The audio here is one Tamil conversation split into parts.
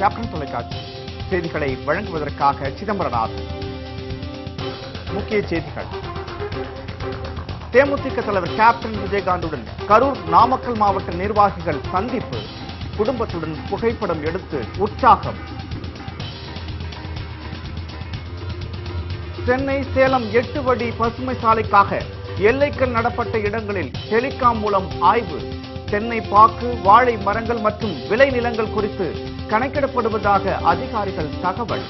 கேப்டன் தொலைக்காட்சி செய்திகளை வழங்குவதற்காக சிதம்பரநாதன் முக்கிய செய்திகள். தேமுதிக தலைவர் கேப்டன் விஜயகாந்துடன் கரூர் நாமக்கல் மாவட்ட நிர்வாகிகள் சந்திப்பு. குடும்பத்துடன் புகைப்படம் எடுத்து உற்சாகம். சென்னை சேலம் எட்டு வடி பசுமை சாலைக்காக எல்லைக்கல் நடப்பட்ட இடங்களில் டெலிகாம் மூலம் ஆய்வு. தென்னை பாக்கு வாழை மரங்கள் மற்றும் விளைநிலங்கள் குறித்து கணக்கிடப்படுவதாக அதிகாரிகள் தகவல்.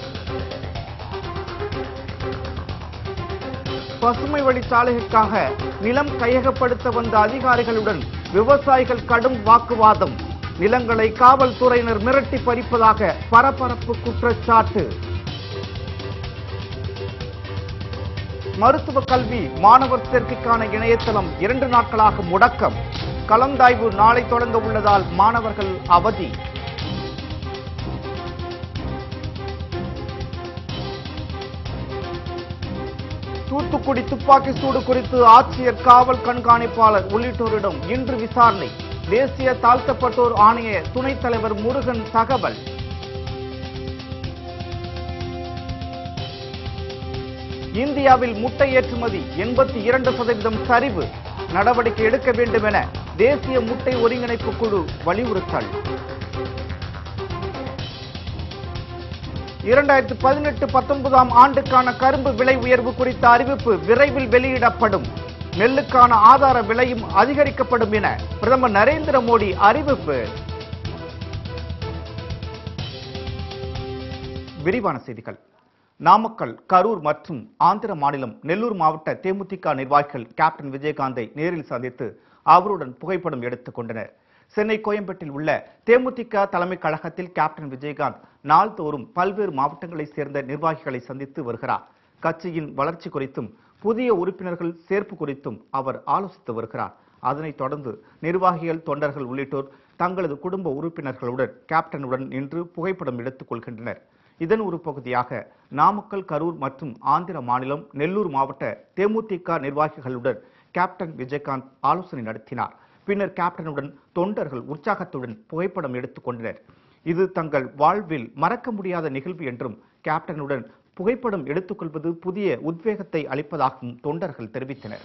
பசுமை வழிச்சாலைகளுக்காக நிலம் கையகப்படுத்த வந்த அதிகாரிகளுடன் விவசாயிகள் கடும் வாக்குவாதம். நிலங்களை காவல்துறையினர் மிரட்டி பறிப்பதாக பரபரப்பு குற்றச்சாட்டு. மருத்துவ கல்வி மாணவர் சேர்க்கைக்கான இணையதளம் இரண்டு நாட்களாக முடக்கம். கலந்தாய்வு நாளை தொடங்க உள்ளதால் மாணவர்கள் அவதி. தூத்துக்குடி துப்பாக்கி சூடு குறித்து ஆட்சியர் காவல் கண்காணிப்பாளர் உள்ளிட்டோரிடம் இன்று விசாரணை. தேசிய தாழ்த்தப்பட்டோர் ஆணைய துணைத் தலைவர் முருகன் தகவல். இந்தியாவில் முட்டை ஏற்றுமதி எண்பத்தி இரண்டு சதவீதம் சரிவு. நடவடிக்கை எடுக்க வேண்டும் என தேசிய முட்டை ஒருங்கிணைப்பு குழு வலியுறுத்தல். இரண்டாயிரத்து பதினெட்டு பத்தொன்பதாம் ஆண்டுக்கான கரும்பு விலை உயர்வு குறித்த அறிவிப்பு விரைவில் வெளியிடப்படும். நெல்லுக்கான ஆதார விலையும் அதிகரிக்கப்படும் என பிரதமர் நரேந்திர மோடி அறிவிப்பு. விரிவான செய்திகள். நாமக்கல் கரூர் மற்றும் ஆந்திர மாநிலம் நெல்லூர் மாவட்ட தேமுதிக நிர்வாகிகள் கேப்டன் விஜயகாந்தை நேரில் சந்தித்து அவருடன் புகைப்படம் எடுத்துக் கொண்டனர். சென்னை கோயம்பேட்டில் உள்ள தேமுதிக தலைமை கழகத்தில் கேப்டன் விஜயகாந்த் நாள்தோறும் பல்வேறு மாவட்டங்களைச் சேர்ந்த நிர்வாகிகளை சந்தித்து வருகிறார். கட்சியின் வளர்ச்சி குறித்தும் புதிய உறுப்பினர்கள் சேர்ப்பு குறித்தும் அவர் ஆலோசித்து வருகிறார். அதனைத் தொடர்ந்து நிர்வாகிகள் தொண்டர்கள் உள்ளிட்டோர் தங்களது குடும்ப உறுப்பினர்களுடன் கேப்டனுடன் நின்று புகைப்படம் எடுத்துக் கொள்கின்றனர். இதன் ஒரு பகுதியாக நாமக்கல் கரூர் மற்றும் ஆந்திர மாநிலம் நெல்லூர் மாவட்ட தேமுதிக நிர்வாகிகளுடன் கேப்டன் விஜயகாந்த் ஆலோசனை நடத்தினார். பின்னர் கேப்டனுடன் தொண்டர்கள் உற்சாகத்துடன் புகைப்படம் எடுத்துக் கொண்டனர். இது தங்கள் வாழ்வில் மறக்க முடியாத நிகழ்வு என்றும் கேப்டனுடன் புகைப்படம் எடுத்துக்கொள்வது புதிய உத்வேகத்தை அளிப்பதாகவும் தொண்டர்கள் தெரிவித்தனர்.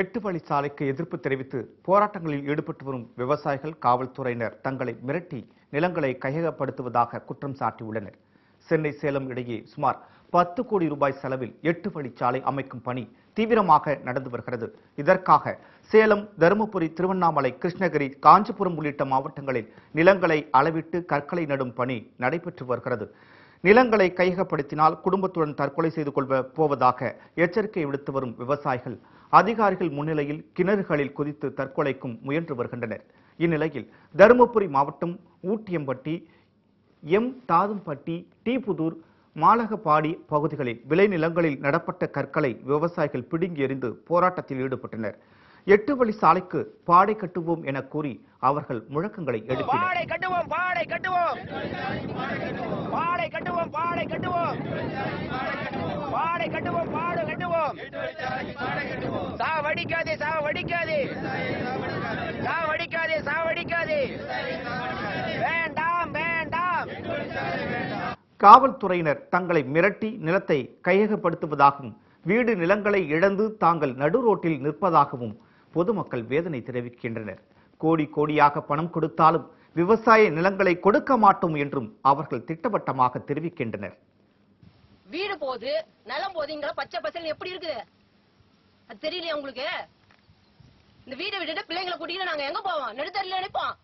எட்டு வழி சாலைக்கு எதிர்ப்பு தெரிவித்து போராட்டங்களில் ஈடுபட்டு வரும் விவசாயிகள் காவல்துறையினர் தங்களை மிரட்டி நிலங்களை கையகப்படுத்துவதாக குற்றம் சாட்டியுள்ளனர். சென்னை சேலம் இடையே சுமார் பத்து கோடி ரூபாய் செலவில் எட்டு வழிச்சாலை அமைக்கும் பணி தீவிரமாக நடந்து வருகிறது. இதற்காக சேலம் தருமபுரி திருவண்ணாமலை கிருஷ்ணகிரி காஞ்சிபுரம் உள்ளிட்ட மாவட்டங்களில் நிலங்களை அளவிட்டு கற்களை நடும் பணி நடைபெற்று வருகிறது. நிலங்களை கையகப்படுத்தினால் குடும்பத்துடன் தற்கொலை செய்து கொள்ள போவதாக எச்சரிக்கை விடுத்து வரும் விவசாயிகள் அதிகாரிகள் முன்னிலையில் கிணறுகளில் குதித்து தற்கொலைக்கும் முயன்று வருகின்றனர். இந்நிலையில் தருமபுரி மாவட்டம் ஊட்டியம்பட்டி எம். தாதும்பட்டி டீபுதூர் மாலகப்பாடி பகுதிகளில் விளைநிலங்களில் நடப்பட்ட கற்களை விவசாயிகள் பிடுங்கி எறிந்து போராட்டத்தில் ஈடுபட்டனர். எட்டு வழி சாலைக்கு பாடை கட்டுவோம் என கூறி அவர்கள் முழக்கங்களை எழுப்பினர். கட்டுவோம். பாடை கட்டுவோம் பாடை கட்டுவோம் சா வடிக்காதே சா வடிக்காதே சா வடிக்காதே சா வடிக்காதே வேண்டாம் வேண்டாம். காவல்துறையினர் தங்களை மிரட்டி நிலத்தை கையகப்படுத்துவதாகவும் வீடு நிலங்களை இழந்து தாங்கள் நடுரோட்டில் நிற்பதாகவும் பொதுமக்கள் வேதனை தெரிவிக்கின்றனர். கோடி கோடியாக பணம் கொடுத்தாலும் விவசாய நிலங்களை கொடுக்க மாட்டோம் என்றும் அவர்கள் திட்டவட்டமாக தெரிவிக்கின்றனர். வீடு போகுது நிலம் போகுது இங்க பச்சை பசங்க எப்படி இருக்குது? அது தெரியலையா உங்களுக்கு? இந்த வீடை விட்டுட்டு பிள்ளைங்களை கூட்டிட்டு நாங்க எங்க போவோம்? நடுத்தரில் நினைப்போம்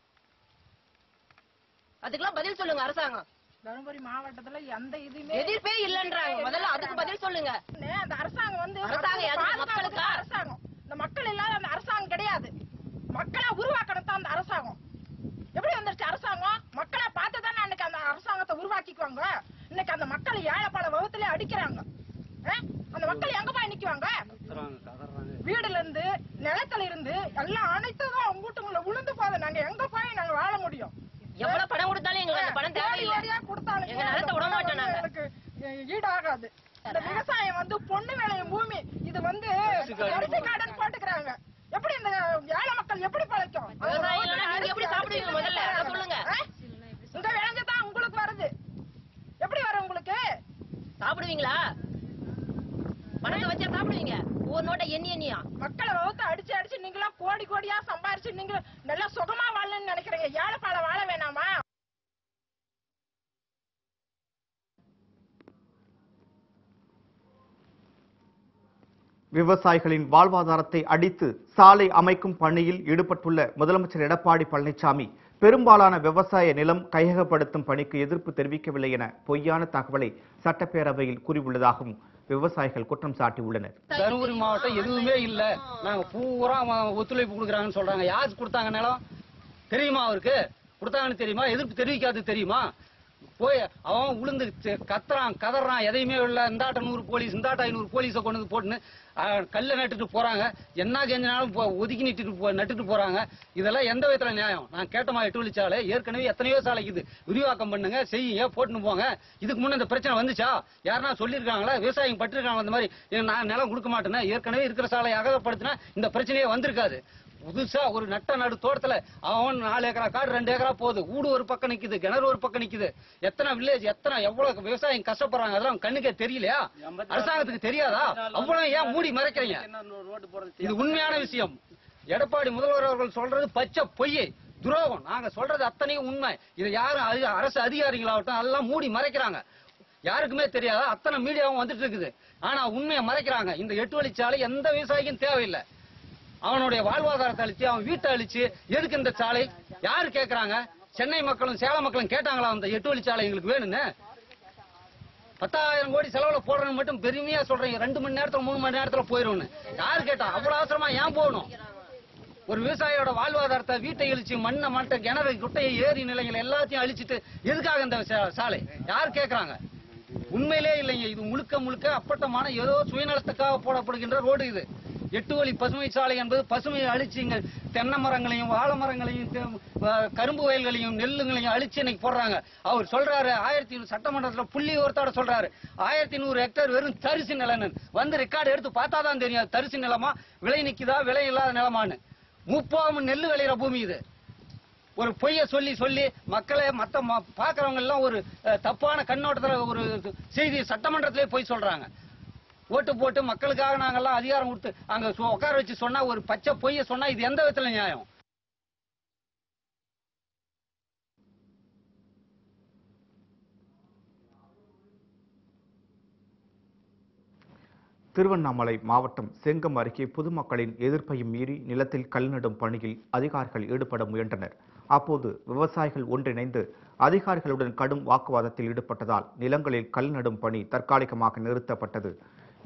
அதுக்கெல்லாம் பதில் சொல்லுங்க அரசாங்கம். தருமபுரி மாவட்டத்துல எந்த இதுவுமே எதிர்ப்பே இல்லன்றாங்க. முதல்ல அதுக்கு பதில் சொல்லுங்க. அந்த அரசாங்கம் வந்து அரசாங்கம் மக்களுக்கா? அரசாங்கம். இந்த மக்கள் இல்லாத அந்த அரசாங்கம் கிடையாது. மக்களை உருவாக்கணும் தான் அந்த அரசாங்கம். எப்படி வந்துருச்சு அரசாங்கம்? மக்களை பார்த்து தானே அன்னைக்கு அந்த அரசாங்கத்தை உருவாக்கிக்குவாங்க? இன்னைக்கு அந்த மக்கள் ஏழைப்பாட வகுத்துல அடிக்கிறாங்க? அந்த மக்கள் எங்க போய் நிக்குவாங்க? வீடுல இருந்து நிலத்துல இருந்து எல்லாம் அனைத்தும் அவங்க வீட்டுக்குள்ள உளுந்து போகுது. நாங்க எங்க போய் நாங்க வாழ முடியும்? எவ்வளவு பணம் கொடுத்தாலும் எங்களுக்கு அந்த பணம் கோடி தேவையில்லை. கோடியா கொடுத்தாலும் எங்க நிலத்தை விட மாட்டோம் நாங்க. எங்களுக்கு ஈடாகாது. இந்த விவசாயம் வந்து பொண்ணு விளையும் பூமி. இது வந்து அரிசி கார்டன் போட்டுக்கிறாங்க. எப்படி இந்த ஏழை மக்கள் எப்படி பழைக்கும்? விவசாயம் எப்படி சாப்பிடுவீங்க முதல்ல? சொல்லுங்க. இங்க விளைஞ்சுதான் உங்களுக்கு வருது எப்படி வரும் உங்களுக்கு சாப்பிடுவீங்களா? பணத்தை வச்சா சாப்பிடுவீங்க? ஒரு நோட்டை எண்ணி எண்ணியா? மக்களை வகுத்து அடிச்சு அடிச்சு நீங்களாம் கோடி கோடியா சம்பாரிச்சு நீங்க நல்லா சுகமா வாழணும்னு நினைக்கிறீங்க. ஏழைப்பாட வாழ வேணாமா? விவசாயிகளின் வாழ்வாதாரத்தை அடித்து சாலை அமைக்கும் பணியில் ஈடுபட்டுள்ள முதலமைச்சர் எடப்பாடி பழனிசாமி பெரும்பாலான விவசாய நிலம் கையகப்படுத்தும் பணிக்கு எதிர்ப்பு தெரிவிக்கவில்லை என பொய்யான தகவலை சட்டப்பேரவையில் கூறியுள்ளதாகவும் விவசாயிகள் குற்றம் சாட்டியுள்ளனர். தருமபுரி மாவட்டம் எதுவுமே இல்ல. நாங்க பூரா ஒத்துழைப்பு கொடுக்குறாங்கன்னு சொல்றாங்க. யாரு கொடுத்தாங்க நிலம்? தெரியுமா அவருக்கு? கொடுத்தாங்கன்னு தெரியுமா? எதிர்ப்பு தெரிவிக்காது தெரியுமா? போய் அவன் உளுந்து கத்துறான் கதறான் எதையுமே இல்லை இந்தாட்ட நூறு போலீஸ் இந்தாட்ட ஐநூறு போலீஸை கொண்டு வந்து போட்டுன்னு கல்லை நட்டுட்டு போறாங்க. என்ன செஞ்சினாலும் ஒதுக்கி நிட்டுட்டு போ- நட்டுட்டு போறாங்க. இதெல்லாம் எந்த விதத்துல நியாயம்? நான் கேட்டமா எட்டு வழிச்சாலை ஏற்கனவே எத்தனையோ சாலைக்குது. விரிவாக்கம் பண்ணுங்க செய்யுங்க போட்டுன்னு போங்க. இதுக்கு முன்ன இந்த பிரச்சனை வந்துச்சா? யாருன்னா சொல்லியிருக்காங்களா? விவசாயம் பட்டிருக்காங்க அந்த மாதிரி நான் நிலம் கொடுக்க மாட்டேன்னா ஏற்கனவே இருக்கிற சாலை அகலப்படுத்தினா இந்த பிரச்சனையே வந்திருக்காது. புதுசா ஒரு நட்ட நடு தோட்டத்துல அவன் நாலு ஏக்கரா காடு ரெண்டு ஏக்கரா போகுது. ஊடு ஒரு பக்கம் நிக்குது கிணறு ஒரு பக்கம் நிக்குது. எத்தனை வில்லேஜ் எத்தனை எவ்வளவு விவசாயம் கஷ்டப்படுறாங்க அதெல்லாம் கண்ணுக்கே தெரியலையா? அரசாங்கத்துக்கு தெரியாதா? அவ்வளவு ஏன் மூடி மறைக்கிறீங்க? இது உண்மையான விஷயம். எடப்பாடி முதல்வர் அவர்கள் சொல்றது பச்சை பொய் துரோகம். நாங்க சொல்றது அத்தனையும் உண்மை. இதை யாரும் அரசு அதிகாரிகளாகட்டும் எல்லாம் மூடி மறைக்கிறாங்க. யாருக்குமே தெரியாதா? அத்தனை மீடியாவும் வந்துட்டு இருக்குது. ஆனா உண்மையை மறைக்கிறாங்க. இந்த எட்டு வழிச்சாலை எந்த விவசாயிக்கும் தேவையில்லை. அவனுடைய வாழ்வாதாரத்தை அழிச்சு அவன் வீட்டை அழிச்சு எதுக்கு இந்த சாலை? யாரு கேட்கறாங்க சென்னை மக்களும் சேலம் மக்களும் கேட்டாங்களா அந்த எட்டு வழி சாலை எங்களுக்கு வேணும்னு? பத்தாயிரம் கோடி செலவுல போடுறேன்னு மட்டும் பெருமையா சொல்றீங்க. ரெண்டு மணி நேரத்துல மூணு மணி நேரத்துல போயிரும்னு. யாரு கேட்டா? அவ்வளவு அவசரமா ஏன் போகணும்? ஒரு விவசாயியோட வாழ்வாதாரத்தை வீட்டை அழிச்சு மண்ணை மட்டை கிணறு குட்டையை ஏரி நிலைகள் எல்லாத்தையும் அழிச்சிட்டு எதுக்காக இந்த சாலை? யார் கேட்கறாங்க உண்மையிலே இல்லைங்க இது முழுக்க முழுக்க அப்பட்டமான ஏதோ சுயநலத்துக்காக போடப்படுகின்ற ரோடு இது. எட்டு வழி பசுமை சாலை என்பது பசுமையை அழிச்சு இங்க தென்னை மரங்களையும் வாழை மரங்களையும் கரும்பு வயல்களையும் நெல்லுங்களையும் அழிச்சு இன்னைக்கு போடுறாங்க. அவர் சொல்றாரு ஆயிரத்தி நூறு சட்டமன்றத்துல புள்ளி ஒருத்தோட சொல்றாரு. ஆயிரத்தி நூறு ஹெக்டேர் வெறும் தரிசு நிலன்னு வந்து ரெக்கார்டு எடுத்து பார்த்தாதான் தெரியும் தரிசு நிலமா விலை நிக்குதா விலை இல்லாத நிலமான்னு. முப்பாவும் நெல் விளையிற பூமி இது. ஒரு பொய்ய சொல்லி சொல்லி மக்களை மத்த ம- பாக்குறவங்க எல்லாம் ஒரு தப்பான கண்ணோட்டத்துல ஒரு செய்தி சட்டமன்றத்திலே போய் சொல்றாங்க. ஓட்டு போட்டு மக்களுக்காக நாங்கெல்லாம் அதிகாரம் கொடுத்து அங்க உட்கார வச்சு சொன்னா ஒரு பச்சை பொய்ய சொன்னா இது எந்த விதத்துல நியாயம்? திருவண்ணாமலை மாவட்டம் செங்கம் அருகே பொதுமக்களின் எதிர்ப்பையும் மீறி நிலத்தில் கல் நடும் பணியில் அதிகாரிகள் ஈடுபட முயன்றனர். அப்போது விவசாயிகள் ஒன்றிணைந்து அதிகாரிகளுடன் கடும் வாக்குவாதத்தில் ஈடுபட்டதால் நிலங்களில் கல் நடும் பணி தற்காலிகமாக நிறுத்தப்பட்டது.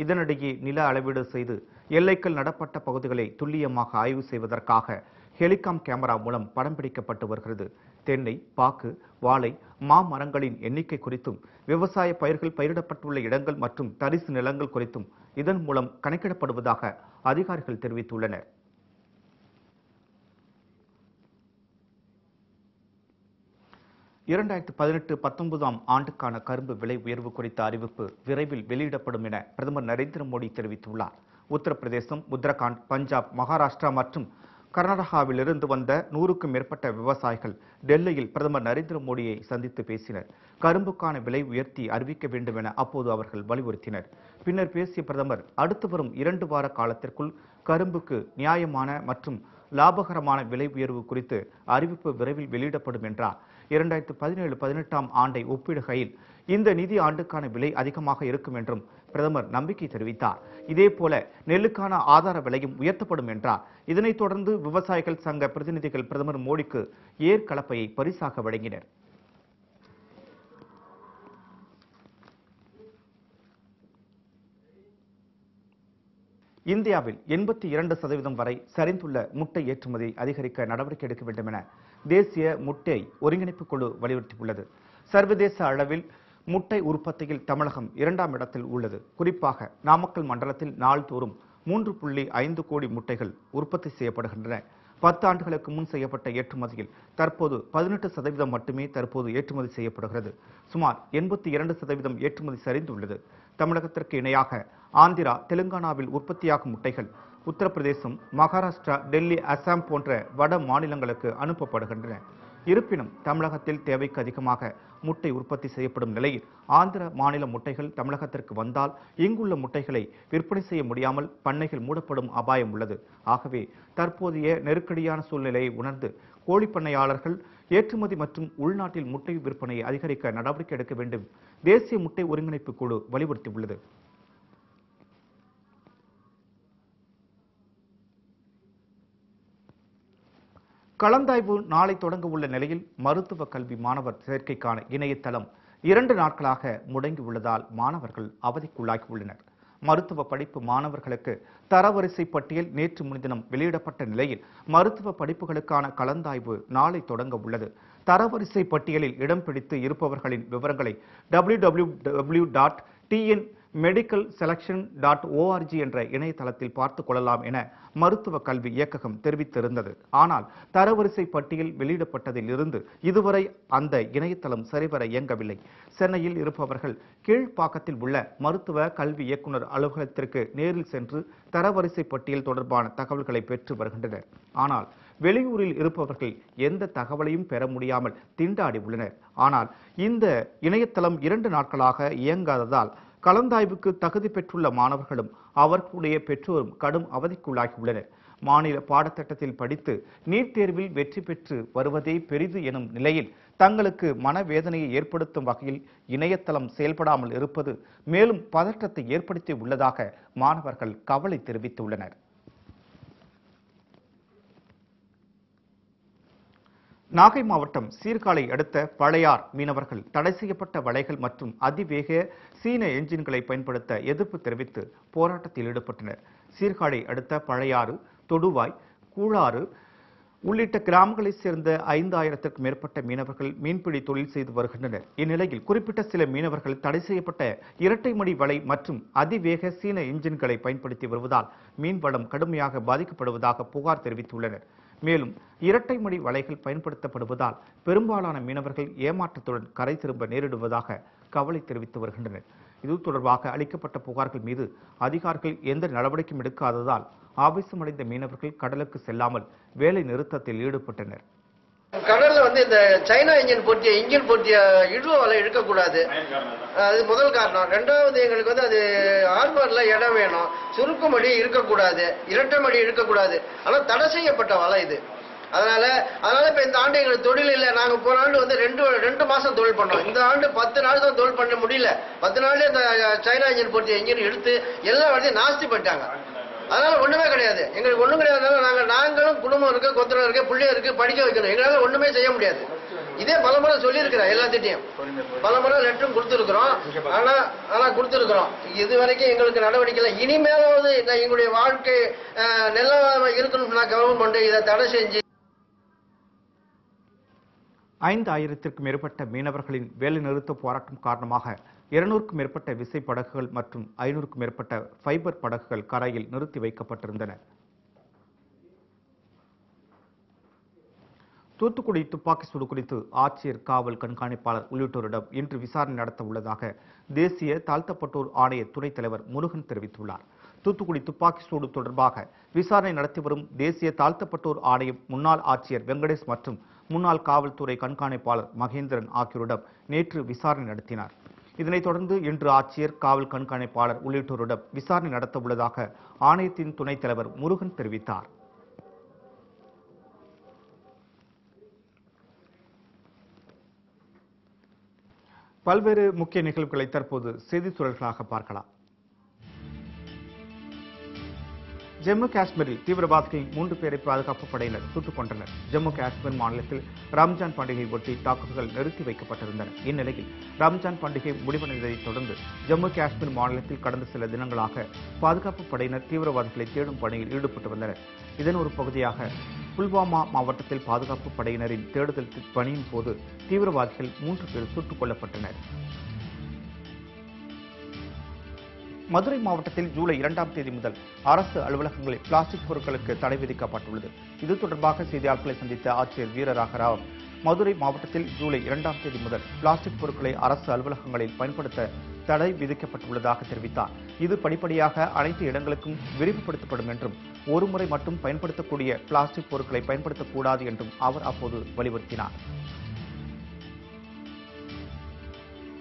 இதனிடையே நில அளவீடு செய்து எல்லைக்கல் நடப்பட்ட பகுதிகளை துல்லியமாக ஆய்வு செய்வதற்காக ஹெலிகாம் கேமரா மூலம் படம் பிடிக்கப்பட்டு வருகிறது. தென்னை பாக்கு வாழை மாமரங்களின் எண்ணிக்கை குறித்தும் விவசாய பயிர்கள் பயிரிடப்பட்டுள்ள இடங்கள் மற்றும் தரிசு நிலங்கள் குறித்தும் இதன் மூலம் கணக்கிடப்படுவதாக அதிகாரிகள் தெரிவித்துள்ளனர். இரண்டாயிரத்து பதினெட்டு பத்தொன்பதாம் ஆண்டுக்கான கரும்பு விலை உயர்வு குறித்த அறிவிப்பு விரைவில் வெளியிடப்படும் என பிரதமர் நரேந்திர மோடி தெரிவித்துள்ளார். உத்தரப்பிரதேசம் உத்தரகாண்ட் பஞ்சாப் மகாராஷ்டிரா மற்றும் கர்நாடகாவிலிருந்து வந்த நூறுக்கும் மேற்பட்ட விவசாயிகள் டெல்லியில் பிரதமர் நரேந்திர மோடியை சந்தித்து பேசினர். கரும்புக்கான விலை உயர்த்தி அறிவிக்க வேண்டும் என அப்போது அவர்கள் வலியுறுத்தினர். பின்னர் பேசிய பிரதமர் அடுத்து வரும் இரண்டு வார காலத்திற்குள் கரும்புக்கு நியாயமான மற்றும் லாபகரமான விலை உயர்வு குறித்து அறிவிப்பு விரைவில் வெளியிடப்படும் என்றார். இரண்டாயிரத்து பதினேழு பதினெட்டாம் ஆண்டை ஒப்பிடுகையில் இந்த நிதி ஆண்டுக்கான விலை அதிகமாக இருக்கும் என்றும் பிரதமர் நம்பிக்கை தெரிவித்தார். இதேபோல நெல்லுக்கான ஆதார விலையும் உயர்த்தப்படும் என்றார். இதனைத் தொடர்ந்து விவசாயிகள் சங்க பிரதிநிதிகள் பிரதமர் மோடிக்கு ஏர் கலப்பையை பரிசாக வழங்கினர். இந்தியாவில் எண்பத்தி இரண்டு சதவீதம் வரை சரிந்துள்ள முட்டை ஏற்றுமதி அதிகரிக்க நடவடிக்கை எடுக்க வேண்டும் என தேசிய முட்டை ஒருங்கிணைப்பு குழு வலியுறுத்தியுள்ளது. சர்வதேச அளவில் முட்டை உற்பத்தியில் தமிழகம் இரண்டாம் இடத்தில் உள்ளது. குறிப்பாக நாமக்கல் மண்டலத்தில் நாள்தோறும் மூன்று புள்ளி ஐந்து கோடி முட்டைகள் உற்பத்தி செய்யப்படுகின்றன. பத்து ஆண்டுகளுக்கு முன் செய்யப்பட்ட ஏற்றுமதியில் தற்போது பதினெட்டு சதவீதம் மட்டுமே தற்போது ஏற்றுமதி செய்யப்படுகிறது. சுமார் எண்பத்தி இரண்டு சதவீதம் ஏற்றுமதி சரிந்துள்ளது. தமிழகத்திற்கு இணையாக ஆந்திரா தெலுங்கானாவில் உற்பத்தியாகும் முட்டைகள் உத்தரப்பிரதேசம் மகாராஷ்டிரா டெல்லி அசாம் போன்ற வட மாநிலங்களுக்கு அனுப்பப்படுகின்றன. இருப்பினும் தமிழகத்தில் தேவைக்கு அதிகமாக முட்டை உற்பத்தி செய்யப்படும் நிலையில் ஆந்திர மாநில முட்டைகள் தமிழகத்திற்கு வந்தால் இங்குள்ள முட்டைகளை விற்பனை செய்ய முடியாமல் பண்ணைகள் மூடப்படும் அபாயம் உள்ளது. ஆகவே தற்போதைய நெருக்கடியான சூழ்நிலையை உணர்ந்து கோழி பண்ணையாளர்கள் ஏற்றுமதி மற்றும் உள்நாட்டில் முட்டை விற்பனையை அதிகரிக்க நடவடிக்கை எடுக்க வேண்டும். தேசிய முட்டை ஒருங்கிணைப்பு குழு வலியுறுத்தியுள்ளது. கலந்தாய்வு நாளை தொடங்க உள்ள நிலையில் மருத்துவ கல்வி மாணவர் சேர்க்கைக்கான இணையதளம் இரண்டு நாட்களாக முடங்கியுள்ளதால் மாணவர்கள் அவதிக்குள்ளாகி உள்ளனர் மருத்துவ படிப்பு மாணவர்களுக்கு தரவரிசை பட்டியல் நேற்று முன்தினம் வெளியிடப்பட்ட நிலையில் மருத்துவ படிப்புகளுக்கான கலந்தாய்வு நாளை தொடங்க உள்ளது தரவரிசை பட்டியலில் இடம் பிடித்து இருப்பவர்களின் விவரங்களை W W W dot TN medical selection dot O R G என்ற இணையதளத்தில் பார்த்து கொள்ளலாம் என மருத்துவ கல்வி இயக்ககம் தெரிவித்திருந்தது. ஆனால் தரவரிசை பட்டியல் வெளியிடப்பட்டதில் இருந்து இதுவரை அந்த இணையதளம் சரிவர இயங்கவில்லை. சென்னையில் இருப்பவர்கள் கீழ்ப்பாக்கத்தில் உள்ள மருத்துவ கல்வி இயக்குனர் அலுவலகத்திற்கு நேரில் சென்று தரவரிசை பட்டியல் தொடர்பான தகவல்களை பெற்று வருகின்றனர். ஆனால் வெளியூரில் இருப்பவர்கள் எந்த தகவலையும் பெற முடியாமல் திண்டாடி உள்ளனர். ஆனால் இந்த இணையதளம் இரண்டு நாட்களாக இயங்காததால் கலந்தாய்வுக்கு தகுதி பெற்றுள்ள மாணவர்களும் அவர்களுடைய பெற்றோரும் கடும் அவதிக்குள்ளாகி உள்ளனர் மாநில பாடத்திட்டத்தில் படித்து நீட் தேர்வில் வெற்றி பெற்று வருவதே பெரிது எனும் நிலையில் தங்களுக்கு மனவேதனையை ஏற்படுத்தும் வகையில் இணையதளம் செயல்படாமல் இருப்பது மேலும் பதற்றத்தை ஏற்படுத்தி உள்ளதாக மாணவர்கள் கவலை தெரிவித்துள்ளனர். நாகை மாவட்டம் சீர்காழி அடுத்த பழையார் மீனவர்கள் தடை செய்யப்பட்ட வலைகள் மற்றும் அதிவேக சீன என்ஜின்களை பயன்படுத்த எதிர்ப்பு தெரிவித்து போராட்டத்தில் ஈடுபட்டனர். சீர்காழி அடுத்த பழையாறு தொடுவாய் கூழாறு உள்ளிட்ட கிராமங்களைச் சேர்ந்த ஐந்தாயிரத்திற்கும் மேற்பட்ட மீனவர்கள் மீன்பிடி தொழில் செய்து வருகின்றனர். இந்நிலையில் குறிப்பிட்ட சில மீனவர்கள் தடை செய்யப்பட்ட இரட்டை மணி வலை மற்றும் அதிவேக சீன என்ஜின்களை பயன்படுத்தி வருவதால் மீன்வளம் கடுமையாக பாதிக்கப்படுவதாக புகார் தெரிவித்துள்ளனர். மேலும் இரட்டை மடி வலைகள் பயன்படுத்தப்படுவதால் பெரும்பாலான மீனவர்கள் ஏமாற்றத்துடன் கரை திரும்ப நேரிடுவதாக கவலை தெரிவித்து வருகின்றனர். இது தொடர்பாக அளிக்கப்பட்ட புகார்கள் மீது அதிகாரிகள் எந்த நடவடிக்கையும் எடுக்காததால் ஆவேசமடைந்த மீனவர்கள் கடலுக்கு செல்லாமல் வேலை நிறுத்தத்தில் ஈடுபட்டனர். வந்து இந்த சைனா இன்ஜின் போட்டிய இன்ஜின் போட்டிய இழுவ வலை இழுக்கக்கூடாது அது முதல் காரணம். ரெண்டாவது எங்களுக்கு வந்து அது ஆர்பர்ல இடம் வேணும். சுருக்குமடி இருக்கக்கூடாது. இரட்டை மடி இருக்கக்கூடாது. ஆனா தடை செய்யப்பட்ட வலை இது. அதனால அதனால இப்ப இந்த ஆண்டு எங்களுக்கு தொழில் இல்லை. நாங்க போன ஆண்டு வந்து ரெண்டு ரெண்டு மாசம் தொழில் பண்ணோம். இந்த ஆண்டு பத்து நாள் தான் தொழில் பண்ண முடியல. பத்து நாள்ல இந்த சைனா இன்ஜின் போட்டு இன்ஜின் எடுத்து எல்லா வழியும் நாஸ்தி பண்ணிட்டாங்க. அதனால ஒண்ணுமே கிடையாது. எங்களுக்கு ஒண்ணும் கிடையாது. நாங்கள் நாங்களும் குடும்பம் இருக்கு கொத்தனம் இருக்கு பிள்ளை இருக்கு படிக்க வைக்கணும். எங்களால ஒண்ணுமே செய்ய முடியாது. இதே பல முறை சொல்லியிருக்கிறேன் எல்லாத்திட்டையும். பல முறை லெட்டரும் கொடுத்துருக்குறோம். ஆனா ஆனா கொடுத்துருக்குறோம். இது வரைக்கும் எங்களுக்கு நடவடிக்கை இல்லை. இனிமேலாவது எங்களுடைய வாழ்க்கை அஹ், இருக்கணும் நான் கவர்மெண்ட் இதை தடை செஞ்சு ஐந்து ஆயிரத்திற்கும் மேற்பட்ட மீனவர்களின் வேலைநிறுத்த போராட்டம் காரணமாக இருநூறுக்கும் மேற்பட்ட விசை படகுகள் மற்றும் ஐநூறுக்கும் மேற்பட்ட ஃபைபர் படகுகள் கரையில் நிறுத்தி வைக்கப்பட்டிருந்தன. தூத்துக்குடி துப்பாக்கி சூடு குறித்து ஆட்சியர் காவல் கண்காணிப்பாளர் உள்ளிட்டோரிடம் இன்று விசாரணை நடத்த உள்ளதாக தேசிய தாழ்த்தப்பட்டோர் ஆணைய துணைத் தலைவர் முருகன் தெரிவித்துள்ளார். தூத்துக்குடி துப்பாக்கி சூடு தொடர்பாக விசாரணை நடத்தி வரும் தேசிய தாழ்த்தப்பட்டோர் ஆணைய முன்னாள் ஆட்சியர் வெங்கடேஷ் மற்றும் முன்னாள் காவல்துறை கண்காணிப்பாளர் மகேந்திரன் ஆகியோரிடம் நேற்று விசாரணை நடத்தினார். இதனைத் தொடர்ந்து இன்று ஆட்சியர் காவல் கண்காணிப்பாளர் உள்ளிட்டோரிடம் விசாரணை நடத்த உள்ளதாக ஆணையத்தின் துணைத் தலைவர் முருகன் தெரிவித்தார். பல்வேறு முக்கிய நிகழ்வுகளை தற்போது செய்தித் சுழல்களாக பார்க்கலாம். ஜம்மு காஷ்மீரில் தீவிரவாதிகள் மூன்று பேரை பாதுகாப்பு படையினர் சுட்டுக் கொண்டனர் ஜம்மு காஷ்மீர் மாநிலத்தில் ரம்ஜான் பண்டிகை ஒட்டி தாக்குதல்கள் நிறுத்தி வைக்கப்பட்டிருந்தன. இந்நிலையில் ரம்ஜான் பண்டிகை முடிவடைந்ததைத் தொடர்ந்து ஜம்மு காஷ்மீர் மாநிலத்தில் கடந்த சில தினங்களாக பாதுகாப்பு படையினர் தீவிரவாதிகளை தேடும் பணியில் ஈடுபட்டு வந்தனர். இதன் ஒரு பகுதியாக புல்வாமா மாவட்டத்தில் பாதுகாப்பு படையினரின் தேடுதல் பணியின் போது தீவிரவாதிகள் மூன்று பேர் சுட்டுக் கொல்லப்பட்டனர். மதுரை மாவட்டத்தில் ஜூலை இரண்டாம் தேதி முதல் அரசு அலுவலகங்களில் பிளாஸ்டிக் பொருட்களுக்கு தடை விதிக்கப்பட்டுள்ளது. இது தொடர்பாக செய்தியாளர்களை சந்தித்த ஆட்சியர் வீரராகராவ் மதுரை மாவட்டத்தில் ஜூலை இரண்டாம் தேதி முதல் பிளாஸ்டிக் பொருட்களை அரசு அலுவலகங்களில் பயன்படுத்த தடை விதிக்கப்பட்டுள்ளதாக தெரிவித்தார். இது படிப்படியாக அனைத்து இடங்களுக்கும் விரிவுபடுத்தப்படும் என்றும் ஒருமுறை மட்டும் பயன்படுத்தக்கூடிய பிளாஸ்டிக் பொருட்களை பயன்படுத்தக்கூடாது என்றும் அவர் அப்போது வலியுறுத்தினார்.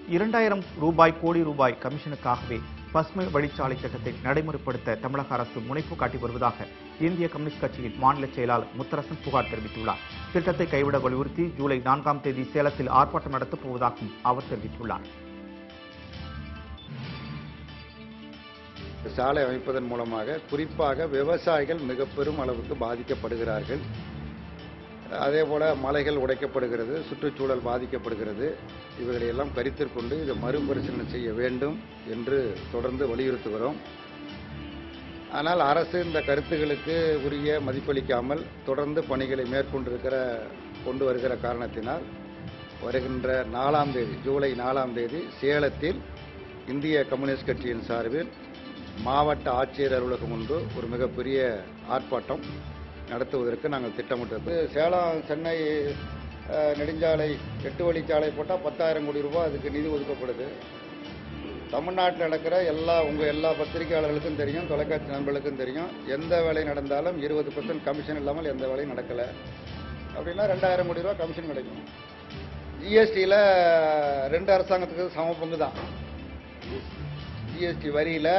இரண்டாயிரம் ரூபாய் கோடி ரூபாய் கமிஷனுக்காகவே பசுமை வழிச்சாலை திட்டத்தை நடைமுறைப்படுத்த தமிழக அரசு முனைப்பு காட்டி வருவதாக இந்திய கம்யூனிஸ்ட் கட்சியின் மாநில செயலாளர் முத்தரசன் புகார் தெரிவித்துள்ளார். திட்டத்தை கைவிட வலியுறுத்தி ஜூலை நான்காம் தேதி சேலத்தில் ஆர்ப்பாட்டம் நடத்தப் போவதாகவும் அவர் தெரிவித்துள்ளார். சாலை அமைப்பதன் மூலமாக குறிப்பாக விவசாயிகள் மிக பெரும் அளவுக்கு பாதிக்கப்படுகிறார்கள். அதே போல் மலைகள் உடைக்கப்படுகிறது சுற்றுச்சூழல் பாதிக்கப்படுகிறது. இவைகளை எல்லாம் கருத்தில் கொண்டு இதை மறுபரிசீலனை செய்ய வேண்டும் என்று தொடர்ந்து வலியுறுத்துகிறோம். ஆனால் அரசு இந்த கருத்துகளுக்கு உரிய மதிப்பளிக்காமல் தொடர்ந்து பணிகளை மேற்கொண்டிருக்கிற கொண்டு வருகிற காரணத்தினால் வருகின்ற நாலாம் தேதி ஜூலை நாலாம் தேதி சேலத்தில் இந்திய கம்யூனிஸ்ட் கட்சியின் சார்பில் மாவட்ட ஆட்சியர் அலுவலகம் முன்பு ஒரு மிகப்பெரிய ஆர்ப்பாட்டம் நடத்துவதற்கு நாங்கள் திட்டமிட்டது சேலம் சென்னை நெடுஞ்சாலை எட்டு வழிச்சாலை போட்டால் பத்தாயிரம் கோடி ரூபாய் அதுக்கு நிதி ஒதுக்கப்படுது. தமிழ்நாட்டில் நடக்கிற எல்லா உங்கள் எல்லா பத்திரிகையாளர்களுக்கும் தெரியும் தொலைக்காட்சி நண்பர்களுக்கும் தெரியும். எந்த வேலை நடந்தாலும் இருபது பர்சன்ட் கமிஷன் இல்லாமல் எந்த வேலையும் நடக்கலை. அப்படின்னா ரெண்டாயிரம் கோடி ரூபா கமிஷன் கிடைக்கும். ஜிஎஸ்டியில் ரெண்டு அரசாங்கத்துக்கு சம பங்கு தான். ஜிஎஸ்டி வரியில்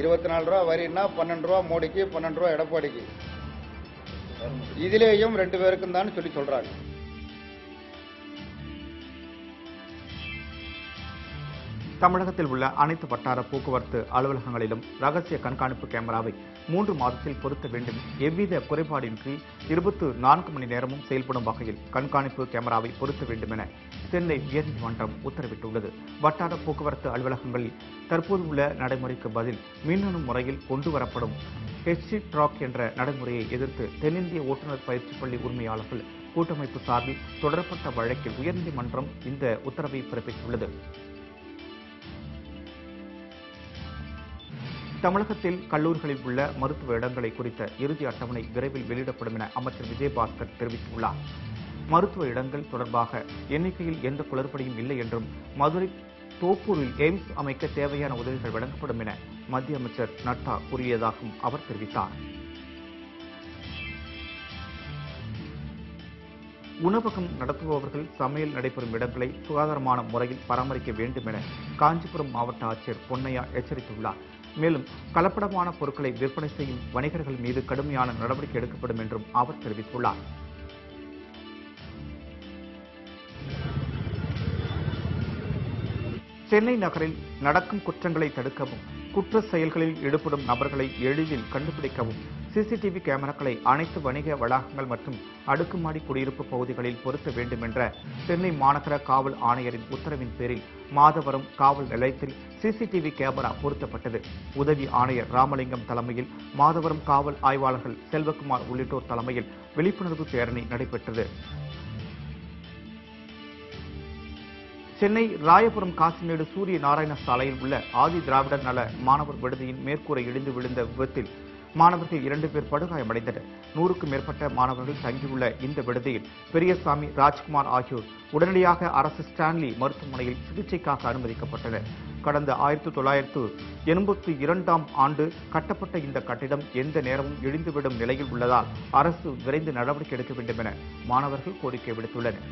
இருபத்தி நாலு ரூபா வரின்னா பன்னெண்டு ரூபா மோடிக்கு பன்னெண்டு ரூபா எடப்பாடிக்கு. இதிலேயும் ரெண்டு பேருக்கும் தான் சொல்லி சொல்றாங்க. தமிழகத்தில் உள்ள அனைத்து வட்டார போக்குவரத்து அலுவலகங்களிலும் ரகசிய கண்காணிப்பு கேமராவை மூன்று மாதத்தில் பொருத்த வேண்டும். எவ்வித குறைபாடின்றி இருபத்து நான்கு மணி நேரமும் செயல்படும் வகையில் கண்காணிப்பு கேமராவை பொருத்த வேண்டும் என சென்னை உயர்நீதிமன்றம் உத்தரவிட்டுள்ளது. வட்டார போக்குவரத்து அலுவலகங்களில் தற்போது உள்ள நடைமுறைக்கு பதில் மின்னணு முறையில் கொண்டு வரப்படும் ஹெச்சி ட்ராக் என்ற நடைமுறையை எதிர்த்து தென்னிந்திய ஓட்டுநர் பயிற்சி பள்ளி உரிமையாளர்கள் கூட்டமைப்பு சார்பில் தொடரப்பட்ட வழக்கில் உயர்நீதிமன்றம் இந்த உத்தரவை பிறப்பித்துள்ளது. தமிழகத்தில் கல்லூரிகளில் உள்ள மருத்துவ இடங்களை குறித்த இறுதி அட்டவணை விரைவில் வெளியிடப்படும் என அமைச்சர் விஜயபாஸ்கர் தெரிவித்துள்ளார். மருத்துவ இடங்கள் தொடர்பாக எண்ணிக்கையில் எந்த குளறுபடியும் இல்லை என்றும் மதுரை தோப்பூரில் எய்ம்ஸ் அமைக்க தேவையான உதவிகள் வழங்கப்படும் என மத்திய அமைச்சர் நட்டா கூறியதாகவும் அவர் தெரிவித்தார். உணவகம் நடத்துபவர்கள் சமையல் நடைபெறும் இடங்களை சுகாதாரமான முறையில் பராமரிக்க வேண்டும் என காஞ்சிபுரம் மாவட்ட ஆட்சியர் பொன்னையா எச்சரித்துள்ளார். மேலும் கலப்படமான பொருட்களை விற்பனை செய்யும் வணிகர்கள் மீது கடுமையான நடவடிக்கை எடுக்கப்படும் என்றும் அவர் தெரிவித்துள்ளார். சென்னை நகரில் நடக்கும் குற்றங்களை தடுக்கவும் குற்ற செயல்களில் ஈடுபடும் நபர்களை எளிதில் கண்டுபிடிக்கவும். சிசிடிவி கேமராக்களை அனைத்து வணிக வளாகங்கள் மற்றும் அடுக்குமாடி குடியிருப்பு பகுதிகளில் பொருத்த வேண்டும் என்ற சென்னை மாநகர காவல் ஆணையரின் உத்தரவின் பேரில் மாதவரம் காவல் நிலையத்தில் சிசிடிவி கேமரா பொருத்தப்பட்டது. உதவி ஆணையர் ராமலிங்கம் தலைமையில் மாதவரம் காவல் ஆய்வாளர்கள் செல்வகுமார் உள்ளிட்டோர் தலைமையில் விழிப்புணர்வு பேரணி நடைபெற்றது. சென்னை ராயபுரம் காசிமேடு சூரிய நாராயண சாலையில் உள்ள ஆதி திராவிடர் நல மாணவர் விடுதியின் மேற்கூரை இடிந்து விழுந்த விபத்தில் மாணவர்கள் இரண்டு பேர் படுகாயமடைந்தனர். நூறுக்கும் மேற்பட்ட மாணவர்கள் தங்கியுள்ள இந்த விடுதியில் பெரியசாமி ராஜ்குமார் ஆகியோர் உடனடியாக அரசு ஸ்டான்லி மருத்துவமனையில் சிகிச்சைக்காக அனுமதிக்கப்பட்டனர். கடந்த ஆயிரத்தி தொள்ளாயிரத்து எண்பத்தி இரண்டாம் ஆண்டு கட்டப்பட்ட இந்த கட்டிடம் எந்த நேரமும் இடிந்துவிடும் நிலையில் உள்ளதால் அரசு விரைந்து நடவடிக்கை எடுக்க வேண்டும் என மாணவர்கள் கோரிக்கை விடுத்துள்ளனர்.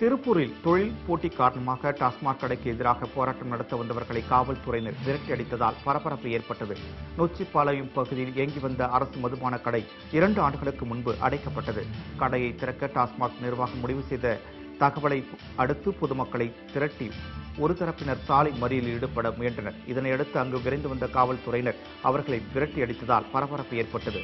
திருப்பூரில் தொழில் போட்டி காரணமாக டாஸ்மாக் கடைக்கு எதிராக போராட்டம் நடத்த வந்தவர்களை காவல்துறையினர் விரட்டி அடித்ததால் பரபரப்பு ஏற்பட்டது. நொச்சிப்பாளையம் பகுதியில் இயங்கி வந்த அரசு மதுபான கடை இரண்டு ஆண்டுகளுக்கு முன்பு அடைக்கப்பட்டது. கடையை திறக்க டாஸ்மாக் நிர்வாகம் முடிவு செய்த தகவலை அடுத்து பொதுமக்களை திரட்டி ஒரு தரப்பினர் சாலை மறியலில் ஈடுபட முயன்றனர். இதனையடுத்து அங்கு விரைந்து வந்த காவல்துறையினர் அவர்களை விரட்டி அடித்ததால் பரபரப்பு ஏற்பட்டது.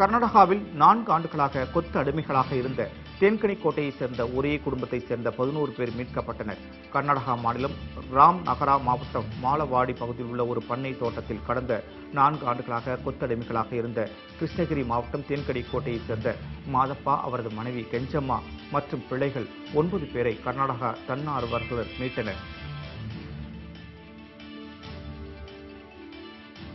கர்நாடகாவில் நான்கு ஆண்டுகளாக கொத்து அடிமைகளாக இருந்த தேன்கனி கோட்டையைச் சேர்ந்த ஒரே குடும்பத்தைச் சேர்ந்த பதினோரு பேர் மீட்கப்பட்டனர். கர்நாடகா மாநிலம் ராம் நகரா மாவட்டம் மாலவாடி பகுதியில் உள்ள ஒரு பண்ணை தோட்டத்தில் கடந்த நான்கு ஆண்டுகளாக கொத்தடிமைகளாக இருந்த கிருஷ்ணகிரி மாவட்டம் தேன்கனி கோட்டையைச் சேர்ந்த மாதப்பா அவரது மனைவி கெஞ்சம்மா மற்றும் பிள்ளைகள் ஒன்பது பேரை கர்நாடகா தன்னார்வலர்கள் மீட்டனர்.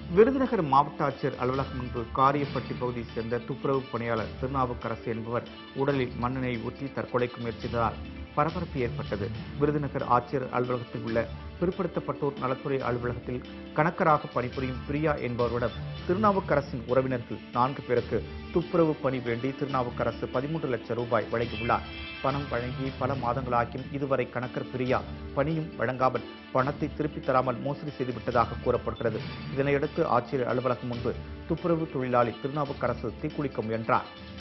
விருதுநகர் மாவட்ட ஆட்சியர் அலுவலகம் முன்பு காரியப்பட்டி பகுதியைச் சேர்ந்த துப்புரவு பணியாளர் திருநாவுக்கரசு என்பவர் உடலில் மண்ணெண்ணெய் ஊற்றி தற்கொலைக்கு முயற்சித்ததால் பரபரப்பு ஏற்பட்டது. விருதுநகர் ஆட்சியர் அலுவலகத்தில் உள்ள பிற்படுத்தப்பட்டோர் நலத்துறை அலுவலகத்தில் கணக்கராக பணிபுரியும் பிரியா என்பவரிடம் திருநாவுக்கரசின் உறவினர்கள் நான்கு பேருக்கு துப்புரவு பணி வேண்டி திருநாவுக்கரசு பதிமூன்று லட்சம் ரூபாய் வழங்கியுள்ளார். பணம் வழங்கி பல மாதங்களாகியும் இதுவரை கணக்கர் பிரியா பணியும் வழங்காமல் பணத்தை திருப்பித் தராமல் மோசடி செய்துவிட்டதாக கூறப்படுகிறது. இதனையடுத்து ஆட்சியர் அலுவலகம் முன்பு துப்புரவு தொழிலாளி திருநாவுக்கரசு தீக்குளிக்க முயன்றார்.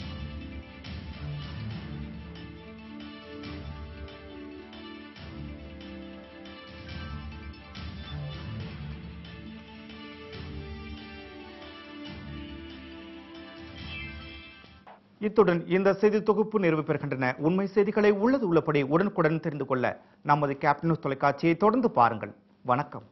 இத்துடன் இந்த செய்தி தொகுப்பு நிறைவு பெறுகின்றன. உண்மை செய்திகளை உள்ளது உள்ளபடி உடனுக்குடன் தெரிந்து கொள்ள நமது கேப்டன் தொலைக்காட்சியை தொடர்ந்து பாருங்கள். வணக்கம்.